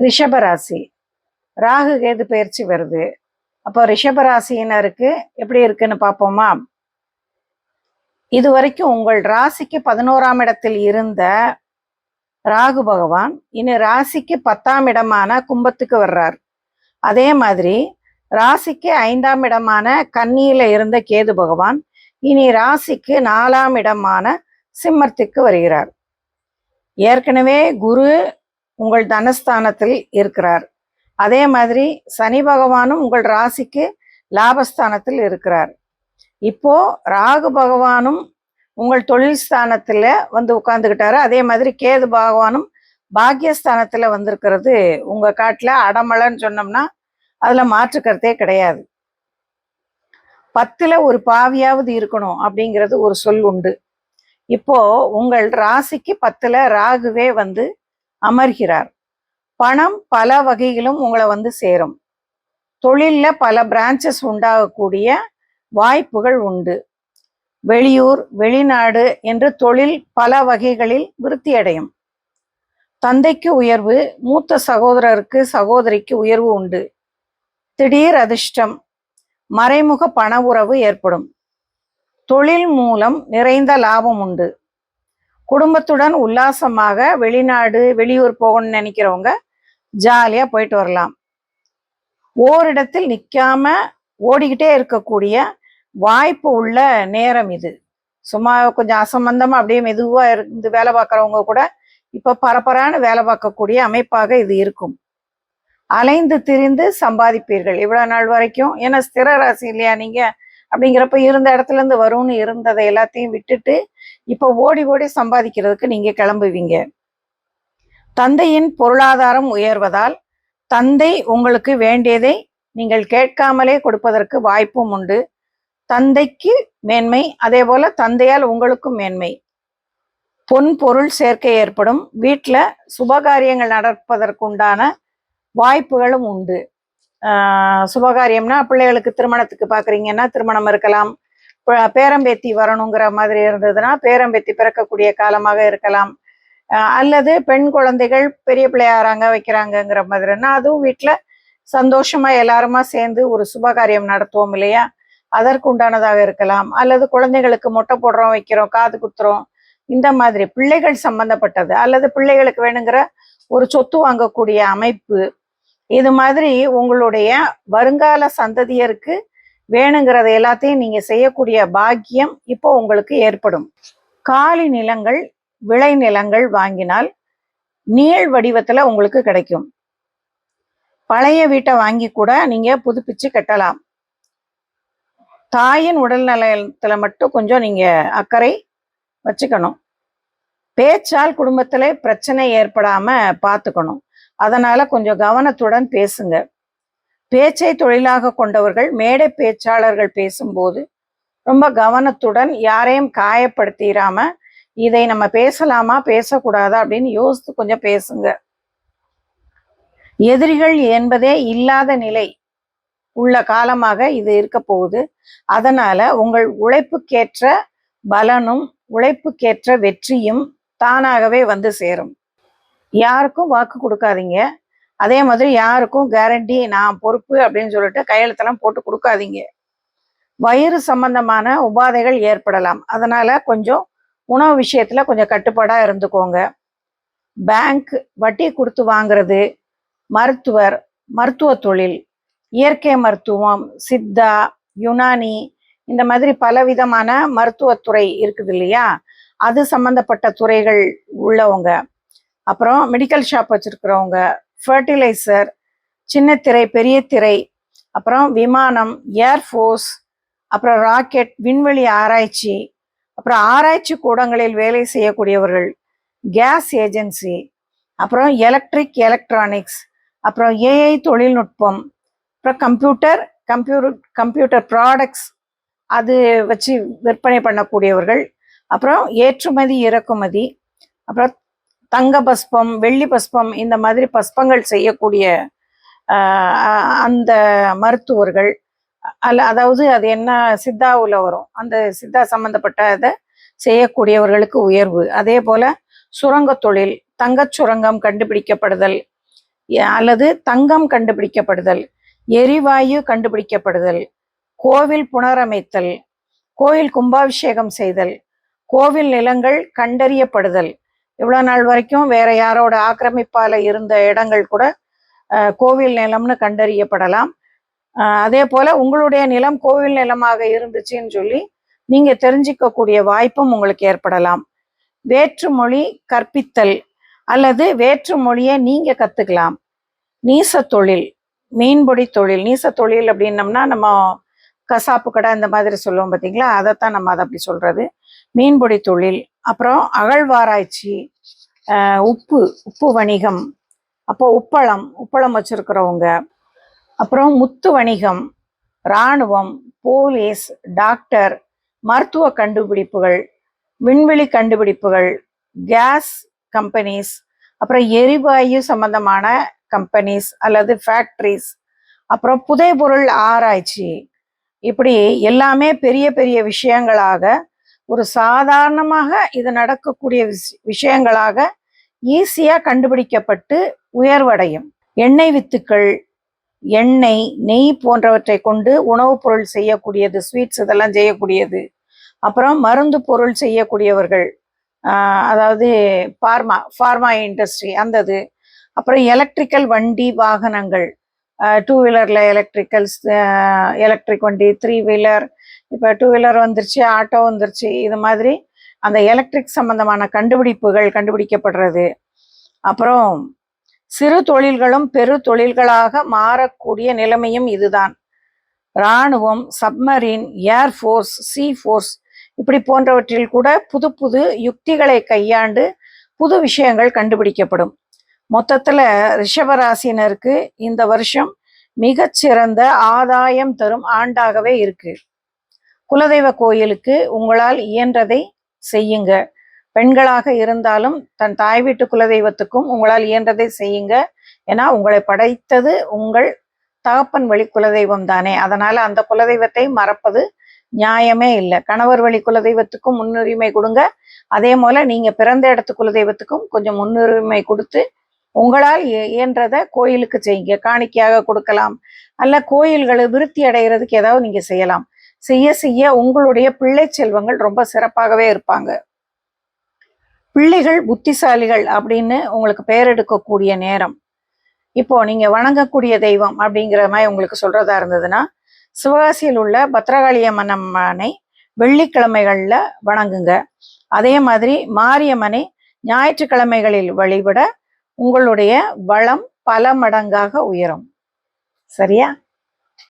ரிஷபராசி. ராகு கேது பயிற்சி வருது. அப்போ ரிஷபராசியினருக்கு எப்படி இருக்குன்னு பார்ப்போமா? இது வரைக்கும் உங்கள் ராசிக்கு பதினோராம் இடத்தில் இருந்த ராகு பகவான் இனி ராசிக்கு பத்தாம் இடமான கும்பத்துக்கு வர்றார். அதே மாதிரி ராசிக்கு ஐந்தாம் இடமான கன்னியில இருந்த கேது பகவான் இனி ராசிக்கு நாலாம் இடமான சிம்மத்திற்கு வருகிறார். ஏற்கனவே குரு உங்கள் தனஸ்தானத்தில் இருக்கிறார். அதே மாதிரி சனி பகவானும் உங்கள் ராசிக்கு லாபஸ்தானத்தில் இருக்கிறார். இப்போ ராகு பகவானும் உங்கள் தொழில் ஸ்தானத்தில் வந்து உட்கார்ந்துக்கிட்டாரு அதே மாதிரி கேது பகவானும் பாக்கியஸ்தானத்தில் வந்திருக்கிறது. உங்கள் காட்டில் அடமலைன்னு சொன்னோம்னா அதில் மாற்றுக்கருத்தே கிடையாது. பத்தில் ஒரு பாவியாவது இருக்கணும் அப்படிங்கிறது ஒரு சொல் உண்டு. இப்போ உங்கள் ராசிக்கு பத்தில் ராகுவே வந்து அமர்கிறார். பணம் பல வகையிலும் உங்களை வந்து சேரும். தொழில்ல பல பிரான்ச்சஸ் உண்டாகக்கூடிய வாய்ப்புகள் உண்டு. வெளியூர் வெளிநாடு என்று தொழில் பல வகைகளில் விருத்தி அடையும் தந்தைக்கு உயர்வு மூத்த சகோதரருக்கு சகோதரிக்கு உயர்வு உண்டு. திடீர் அதிர்ஷ்டம் மறைமுக பண உறவு ஏற்படும். தொழில் மூலம் நிறைந்த லாபம் உண்டு. குடும்பத்துடன் உல்லாசமாக வெளிநாடு வெளியூர் போகணும்னு நினைக்கிறவங்க ஜாலியா போயிட்டு வரலாம். ஓரிடத்தில் நிற்காம ஓடிக்கிட்டே இருக்கக்கூடிய வாய்ப்பு உள்ள நேரம் இது. சும்மா கொஞ்சம் அசம்பந்தமா அப்படியே மெதுவா இருந்து வேலை பார்க்குறவங்க கூட இப்ப பரபரான வேலை பார்க்கக்கூடிய அமைப்பாக இது இருக்கும். அலைந்து திரிந்து சம்பாதிப்பீர்கள். இவ்வளவு நாள் வரைக்கும். ஏன்னா ஸ்திர ராசி இல்லையா நீங்க? அப்படிங்கிறப்ப இருந்த இடத்துல இருந்து வரும்னு இருந்ததை எல்லாத்தையும் விட்டுட்டு இப்ப ஓடி ஓடி சம்பாதிக்கிறதுக்கு நீங்க கிளம்புவீங்க. தந்தையின் பொருளாதாரம் உயர்வதால் தந்தை உங்களுக்கு வேண்டியதை நீங்கள் கேட்காமலே கொடுப்பதற்கு வாய்ப்பும் உண்டு. தந்தைக்கு மேன்மை அதே போல தந்தையால் உங்களுக்கும் மேன்மை. பொன் பொருள் சேர்க்கை ஏற்படும். வீட்டில் சுபகாரியங்கள் நடப்பதற்குண்டான வாய்ப்புகளும் உண்டு. சுபகாரியம்னா பிள்ளைகளுக்கு திருமணத்துக்கு பார்க்குறீங்கன்னா திருமணம் இருக்கலாம். பேரம்பேத்தி வரணுங்கிற மாதிரி இருந்ததுன்னா பேரம்பேத்தி பிறக்கக்கூடிய காலமாக இருக்கலாம். அல்லது பெண் குழந்தைகள் பெரிய பிள்ளையாராங்க வைக்கிறாங்கங்கிற மாதிரின்னா அதுவும் வீட்டில் சந்தோஷமா எல்லாருமா சேர்ந்து ஒரு சுபகாரியம் நடத்துவோம் இல்லையா? அதற்கு உண்டானதாக இருக்கலாம். அல்லது குழந்தைகளுக்கு மொட்டை போடுறோம் வைக்கிறோம் காது குத்துறோம் இந்த மாதிரி பிள்ளைகள் சம்பந்தப்பட்டது. அல்லது பிள்ளைகளுக்கு வேணுங்கிற ஒரு சொத்து வாங்கக்கூடிய அமைப்பு இது மாதிரி உங்களுடைய வருங்கால சந்ததியருக்கு வேணுங்கிறத எல்லாத்தையும் நீங்க செய்யக்கூடிய பாக்கியம் இப்போ உங்களுக்கு ஏற்படும். காலி நிலங்கள் விளை நிலங்கள் வாங்கினால் நீள் வடிவத்துல உங்களுக்கு கிடைக்கும். பழைய வீட்டை வாங்கி கூட நீங்க புதுப்பிச்சு கட்டலாம். தாயின் உடல் நலத்துல மட்டும் கொஞ்சம் நீங்க அக்கறை வச்சுக்கணும். பேச்சால் குடும்பத்தில் பிரச்சனை ஏற்படாம பார்த்துக்கணும் அதனால கொஞ்சம் கவனத்துடன் பேசுங்க. பேச்சை தொழிலாக கொண்டவர்கள் மேடை பேச்சாளர்கள் பேசும்போது ரொம்ப கவனத்துடன் யாரையும் காயப்படுத்திடாம இதை நம்ம பேசலாமா பேசக்கூடாதா அப்படின்னு யோசித்து கொஞ்சம் பேசுங்க. எதிரிகள் என்பதே இல்லாத நிலை உள்ள காலமாக இது இருக்க போகுது. அதனால உங்கள் உழைப்புக்கேற்ற பலனும் உழைப்புக்கேற்ற வெற்றியும் தானாகவே வந்து சேரும். யாருக்கும் வாக்கு கொடுக்காதீங்க. அதே மாதிரி யாருக்கும் கேரண்டி நான் பொறுப்பு அப்படின்னு சொல்லிட்டு கையெழுத்தெல்லாம் போட்டு கொடுக்காதீங்க. வயிறு சம்பந்தமான உபாதைகள் ஏற்படலாம். அதனால கொஞ்சம் உணவு விஷயத்துல கொஞ்சம் கட்டுப்பாடாக இருந்துக்கோங்க. பேங்க் வட்டி கொடுத்து வாங்குறது மருத்துவர் மருத்துவ தொழில் இயற்கை மருத்துவம் சித்தா யுனானி இந்த மாதிரி பலவிதமான மருத்துவத்துறை இருக்குது இல்லையா? அது சம்பந்தப்பட்ட துறைகள் உள்ளவங்க. அப்புறம் மெடிக்கல் ஷாப் வச்சிருக்கிறவங்க ஃபர்டிலைசர் சின்ன திரை பெரிய திரை அப்புறம் விமானம் ஏர்ஃபோர்ஸ் அப்புறம் ராக்கெட் விண்வெளி ஆராய்ச்சி அப்புறம் ஆராய்ச்சி கூடங்களில் வேலை செய்யக்கூடியவர்கள் கேஸ் ஏஜென்சி அப்புறம் எலக்ட்ரிக் எலக்ட்ரானிக்ஸ் அப்புறம் ஏஐ தொழில்நுட்பம் அப்புறம் கம்ப்யூட்டர் கம்ப்யூட்டர் கம்ப்யூட்டர் ப்ராடக்ட்ஸ் அது வச்சு விற்பனை பண்ணக்கூடியவர்கள் அப்புறம் ஏற்றுமதி இறக்குமதி அப்புறம் தங்க பஸ்பம் வெள்ளி பஸ்பம் இந்த மாதிரி பஸ்பங்கள் செய்யக்கூடிய அந்த மருத்துவர்கள் அல்ல அதாவது அது என்ன சித்தாவில் வரும். அந்த சித்தா சம்மந்தப்பட்ட அதை செய்யக்கூடியவர்களுக்கு உயர்வு. அதே போல சுரங்க தொழில் தங்கச் சுரங்கம் கண்டுபிடிக்கப்படுதல் அல்லது தங்கம் கண்டுபிடிக்கப்படுதல் எரிவாயு கண்டுபிடிக்கப்படுதல் கோவில் புனரமைத்தல் கோயில் கும்பாபிஷேகம் செய்தல் கோவில் நிலங்கள் கண்டறியப்படுதல் இவ்வளோ நாள் வரைக்கும் வேற யாரோட ஆக்கிரமிப்பால் இருந்த இடங்கள் கூட கோவில் நிலம்னு கண்டறியப்படலாம். அதே போல உங்களுடைய நிலம் கோவில் நிலமாக இருந்துச்சுன்னு சொல்லி நீங்கள் தெரிஞ்சிக்கக்கூடிய வாய்ப்பும் உங்களுக்கு ஏற்படலாம். வேற்று மொழி கற்பித்தல் அல்லது வேற்று மொழியை நீங்கள் கற்றுக்கலாம் நீச தொழில் மீன்பிடி தொழில் நீச தொழில் அப்படின்னம்னா நம்ம கசாப்பு கடை இந்த மாதிரி சொல்லுவோம் பார்த்தீங்களா அதைத்தான் நம்ம அதை அப்படி சொல்றது. மீன்பிடி தொழில் அப்புறம் அகழ்வாராய்ச்சி உப்பு உப்பு வணிகம் அப்போ உப்பளம் உப்பளம் வச்சிருக்கிறவங்க. அப்புறம் முத்து வணிகம் இராணுவம் போலீஸ் டாக்டர் மருத்துவ கண்டுபிடிப்புகள் விண்வெளி கண்டுபிடிப்புகள் கேஸ் கம்பெனிஸ் அப்புறம் எரிவாயு சம்பந்தமான கம்பெனிஸ் அல்லது ஃபேக்ட்ரிஸ் அப்புறம் புதைபொருள் ஆராய்ச்சி. இப்படி எல்லாமே பெரிய பெரிய விஷயங்களாக ஒரு சாதாரணமாக இது நடக்கக்கூடிய விஷயங்களாக ஈஸியா கண்டுபிடிக்கப்பட்டு உயர்வடையும். எண்ணெய் வித்துக்கள் எண்ணெய் நெய் போன்றவற்றை கொண்டு உணவுப் பொருள் செய்யக்கூடியது ஸ்வீட்ஸ் இதெல்லாம் செய்யக்கூடியது. அப்புறம் மருந்து பொருள் செய்யக்கூடியவர்கள் அதாவது ஃபார்மா ஃபார்மா இண்டஸ்ட்ரி அந்த இது. அப்புறம் எலக்ட்ரிக்கல் வண்டி வாகனங்கள் டூ வீலரில் எலக்ட்ரிக்கல்ஸ் எலக்ட்ரிக் வண்டி த்ரீ வீலர் இப்போ டூ வீலர் வந்துருச்சு ஆட்டோ வந்துருச்சு இது மாதிரி அந்த எலக்ட்ரிக் சம்பந்தமான கண்டுபிடிப்புகள் கண்டுபிடிக்கப்படுறது. அப்புறம் சிறு தொழில்களும் பெரு தொழில்களாக மாறக்கூடிய நிலைமையும் இதுதான். இராணுவம் சப்மரீன் ஏர்ஃபோர்ஸ் சி ஃபோர்ஸ் இப்படி போன்றவற்றில் கூட புது புது யுக்திகளை கையாண்டு புது விஷயங்கள் கண்டுபிடிக்கப்படும். மொத்தத்துல ரிஷபராசினருக்கு இந்த வருஷம் மிகச்சிறந்த ஆதாயம் தரும் ஆண்டாகவே இருக்கு. குலதெய்வ கோயிலுக்கு உங்களால் இயன்றதை செய்யுங்க. பெண்களாக இருந்தாலும் தன் தாய் வீட்டு குலதெய்வத்துக்கும் உங்களால் இயன்றதை செய்யுங்க. ஏன்னா உங்களை படைத்தது உங்கள் தகப்பன் வழி குலதெய்வம் தானே. அதனால அந்த குலதெய்வத்தை மறப்பது நியாயமே இல்லை. கணவர் வழி குலதெய்வத்துக்கும் முன்னுரிமை கொடுங்க. அதே போல நீங்க பிறந்த இடத்து குலதெய்வத்துக்கும் கொஞ்சம் முன்னுரிமை கொடுத்து உங்களால் இயன்றத இயன்றதை கோயிலுக்கு செய்யுங்க காணிக்கையாக கொடுக்கலாம். அல்ல கோயில்களை விருத்தி அடைகிறதுக்கு ஏதாவது நீங்க செய்யலாம். செய்ய செய்ய உங்களுடைய பிள்ளை செல்வங்கள் ரொம்ப சிறப்பாகவே இருப்பாங்க. பிள்ளைகள் புத்திசாலிகள் அப்படின்னு உங்களுக்கு பெயர் எடுக்கக்கூடிய நேரம். இப்போ நீங்க வணங்கக்கூடிய தெய்வம் அப்படிங்கிற மாதிரி உங்களுக்கு சொல்றதா இருந்ததுன்னா சிவகாசியில் உள்ள பத்ரகாளியம்மன் அம்மனை வெள்ளிக்கிழமைகள்ல வணங்குங்க. அதே மாதிரி மாரியம்மனை ஞாயிற்றுக்கிழமைகளில் வழிபட உங்களுடைய வளம் பல மடங்காக உயரும். சரியா?